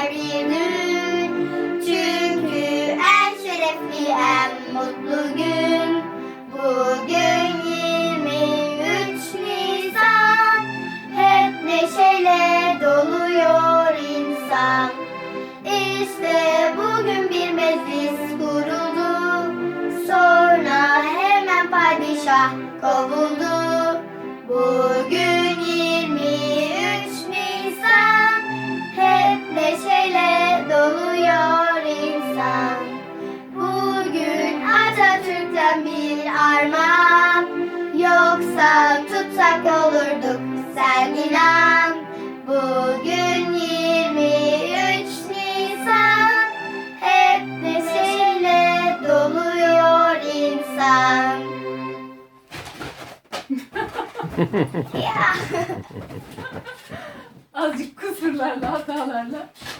kalbimin Çünkü en şerefli en mutlu gün. Bugün 23 Nisan Hep neşeyle doluyor insan. İşte bugün bir meclis kuruldu Sonra hemen padişah kovuldu. Neşeyle doluyor insan. Bugün Atatürk'ten bir armağan, yoksa tutsak olurduk sen inan. Bugün 23 Nisan, hep neşeyle doluyor insan. ya. Azıcık kusurlarla, hatalarla